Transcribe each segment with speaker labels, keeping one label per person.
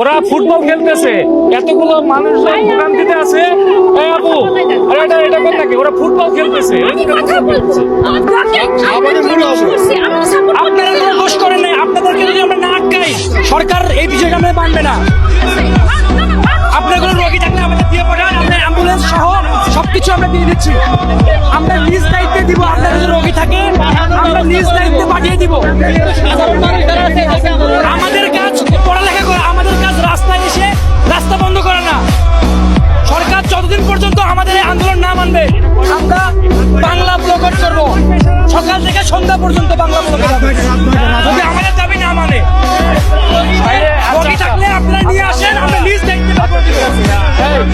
Speaker 1: ওরা ফুটবল খেলতেছে। এতগুলো মানুষজন ভোগান্তিতে আছে। এই আপু আরে এটা এটা কোন নাকি ওরা ফুটবল খেলতেছে। ওরা ফুটবল খেলতেছে।
Speaker 2: আপনারা কোনো দোষ করেন নাই। আপনাদেরকে যদি আমরা না আটকাই সরকার এই বিষয়টা আমরা মানবে না। আপনার কোনো রোগী থাকলে আমাদের দিয়ে পাঠান আমরা অ্যাম্বুলেন্স সহ সবকিছু আমরা দিয়ে দিচ্ছি। আমরা নিজ দায়িত্বে দিব আপনার যদি রোগী থাকে আমরা নিজ দায়িত্বে পাঠিয়ে দিব। সন্ধ্যা পর্যন্ত বাংলা ব্লকট যদি আমাদের দাবি না মানে। থাকলে আপনারা নিয়ে আসেন আমরা দায়িত্বে ব্যবহার করব।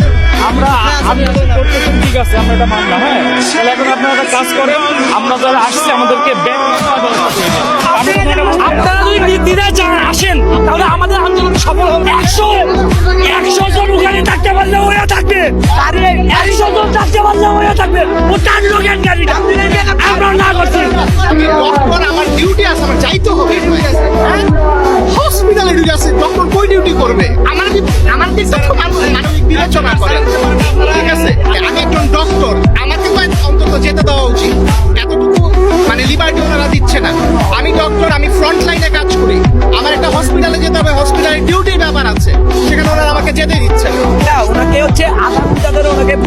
Speaker 1: আমরা আমি করতেছেন ঠিক আছে আমরা এটা মানলাম হ্যাঁ? তাহলে এখন আপনারা একটা কাজ করেন আমরা যারা আসছি আমাদেরকে
Speaker 2: আপনারা যদি আসেন তাহলে আমাদের আন্দোলন সফল হবে। একশো একশো জন ওখানে থাকতে পারলে ওরা থাকবে। একশো জন থাকতে পারলে ওরা থাকবে। ও তার লোকের গাড়িটা। আমরা না
Speaker 3: মানুষ মানবিক বিবেচনা করেন ঠিক আছে? আমি একজন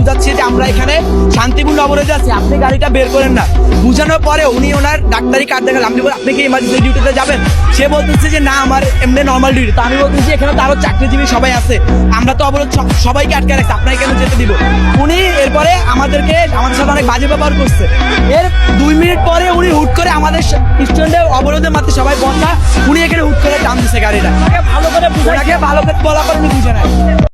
Speaker 4: বুঝাচ্ছি যে আমরা এখানে শান্তিপূর্ণ অবরোধে আছি আপনি গাড়িটা বের করেন না। বুঝানোর পরে উনি ওনার ডাক্তারি কার্ড দেখালেন। আমি বলি, আপনি কি ইমার্জেন্সি ডিউটিতে যাবেন? সে বলতেছে যে না আমার এমনি নর্মাল ডিউটি তো আমি বলতেছি এখানে তো আরও চাকরিজীবী সবাই আছে। আমরা তো অবরোধ সব- সবাইকে আটকে রাখছি। আপনাকে কেন যেতে দিব? উনি এরপরে আমাদেরকে আমাদের সাথে অনেক বাজে ব্যবহার করছে। এর দুই মিনিট পরে উনি হুট করে আমাদের স্টুডেন্টের অবরোধের মাত্র সবাই বন্ধা উনি এখানে হুট করে টান দিছে গাড়িটা।
Speaker 2: ভালো করে
Speaker 4: ভালো করে বলা করে উনি বুঝে নাই।